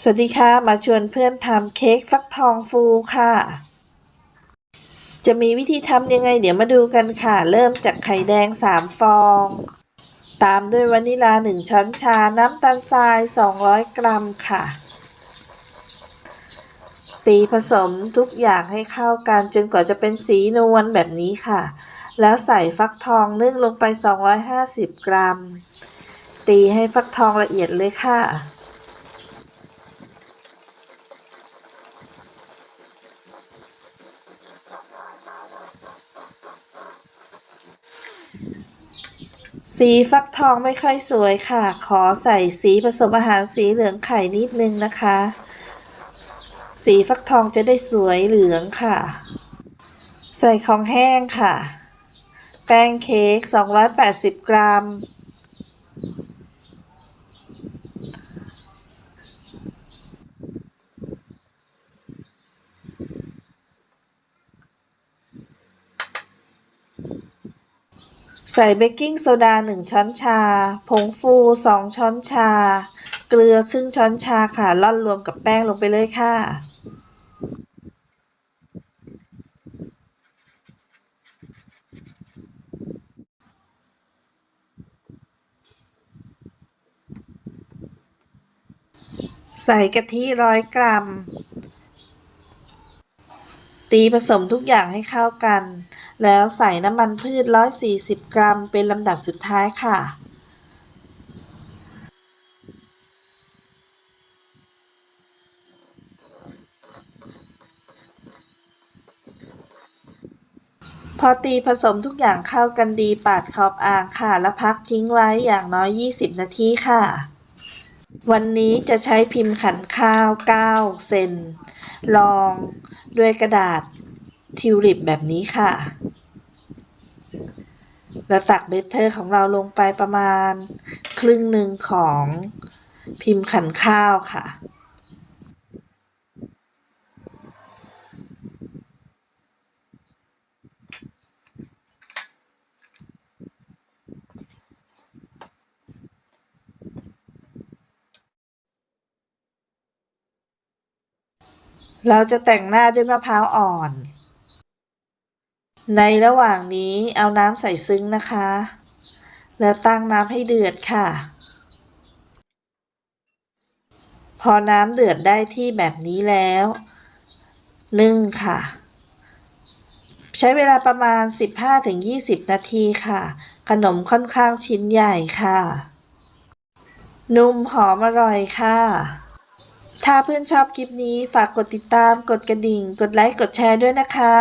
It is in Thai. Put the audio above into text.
สวัสดีค่ะ มาชวนเพื่อนทำเค้กฟักทองฟูค่ะ จะมีวิธีทำยังไง เดี๋ยวมาดูกันค่ะ เริ่มจากไข่แดง 3 ฟอง ตามด้วยวานิลา 1 ช้อนชา น้ำตาลทราย 200 กรัมค่ะ ตีผสมทุกอย่างให้เข้ากัน จนกว่าจะเป็นสีนวลแบบนี้ค่ะ แล้วใส่ฟักทองนึ่งลงไป 250 กรัม ตีให้ฟักทองละเอียดเลยค่ะ สีฟักทองไม่ค่อยสวยค่ะ ขอใส่สีผสมอาหารสีเหลืองไข่นิดนึงนะคะ สีฟักทองจะได้สวยเหลืองค่ะ ใส่ของแห้งค่ะ แป้งเค้ก 280 กรัม ใส่เบกกิ้งโซดา 1 ช้อนชา ผงฟู 2 ช้อนชา เกลือครึ่งช้อนชาค่ะร่อนรวมกับแป้งลงไปเลยค่ะ ใส่กะทิร้อยกรัม ตีผสมทุกอย่างให้เข้ากัน แล้วใส่น้ำมันพืช 140 กรัม เป็นลำดับสุดท้ายค่ะ พอตีผสมทุกอย่างเข้ากันดีปาดขอบอ่างค่ะ แล้วพักทิ้งไว้อย่างน้อย 20 นาทีค่ะ วันนี้จะใช้พิมพ์ขันข้าว 9 เซนรองด้วยกระดาษทิวลิปแบบนี้ค่ะ แล้วตักเบเตอร์ของเราลงไปประมาณ ครึ่งหนึ่งของพิมพ์ขันข้าวค่ะ เราจะแต่งหน้าด้วยมะพร้าวอ่อน ในระหว่างนี้เอาน้ำใส่ซึ้งนะคะ แล้วตั้งน้ำให้เดือดค่ะ พอน้ำเดือดได้ที่แบบนี้แล้วนึ่งค่ะ ใช้เวลาประมาณ 15-20 นาทีค่ะ ขนมค่อนข้างชิ้นใหญ่ค่ะ นุ่มหอมอร่อยค่ะ ถ้าเพื่อนชอบคลิปนี้ฝากกดติดตาม กดกระดิ่ง กดไลค์ กดแชร์ด้วยนะคะ